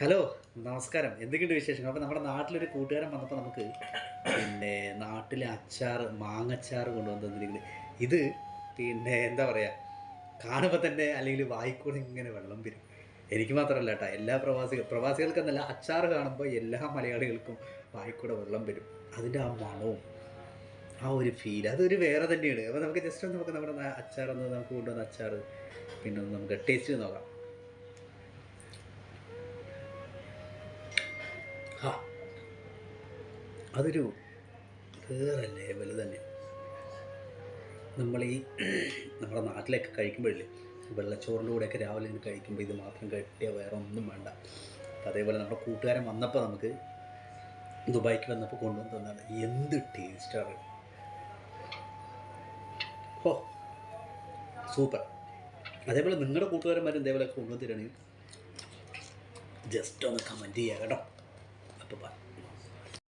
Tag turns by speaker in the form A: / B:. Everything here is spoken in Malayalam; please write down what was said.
A: ഹലോ നമസ്കാരം. എന്തൊക്കെയുണ്ട് വിശേഷങ്ങൾ? അപ്പോൾ നമ്മുടെ നാട്ടിലൊരു കൂട്ടുകാരൻ വന്നപ്പോൾ നമുക്ക് പിന്നെ നാട്ടിലെ അച്ചാർ മാങ്ങച്ചാർ കൊണ്ടുവന്നിരിക്കുന്നത് ഇത് പിന്നെ എന്താ പറയുക കാണുമ്പോൾ തന്നെ അല്ലെങ്കിൽ വായിക്കൂടെ ഇങ്ങനെ വെള്ളം വരും. എനിക്ക് മാത്രമല്ല കേട്ടോ എല്ലാ പ്രവാസികൾ പ്രവാസികൾക്കെന്നല്ല അച്ചാർ കാണുമ്പോൾ എല്ലാ മലയാളികൾക്കും വായിക്കൂടെ വെള്ളം വരും. അതിന്റെ ആ മണവും ആ ഒരു ഫീൽ അതൊരു വേറെ തന്നെയാണ്. അപ്പോൾ നമുക്ക് ജസ്റ്റ് ഒന്ന് നമുക്ക് നമ്മുടെ അച്ചാർ ഒന്ന് നമുക്ക് കൊണ്ടുവന്ന അച്ചാർ പിന്നെ ഒന്ന് നമുക്ക് ടേസ്റ്റ് നോക്കാം. ഹാ. അതൊരു വേറെ ലെവൽ തന്നെ നമ്മൾ ഈ നമ്മുടെ നാട്ടിലൊക്കെ കഴിക്കുമ്പോഴില്ലേ വെള്ളച്ചോറിന്റെ കൂടെയൊക്കെ രാവിലെ കഴിക്കുമ്പോൾ ഇത് മാത്രം കഴിക്കുക വേറെ ഒന്നും വേണ്ട അതേപോലെ നമ്മുടെ കൂട്ടുകാരൻ വന്നപ്പോൾ നമുക്ക് ദുബായിക്ക് വന്നപ്പോൾ കൊണ്ടുവന്ന് തന്നാണ്. എന്ത് ടേസ്റ്റാണ് ഓ സൂപ്പർ. അതേപോലെ നിങ്ങളുടെ കൂട്ടുകാരന്മാരും ഇതേപോലെ കൊണ്ടുവന്നിട്ടാണെങ്കിൽ ജസ്റ്റ് ഒന്ന് കമന്റ് ചെയ്യുക കേട്ടോ.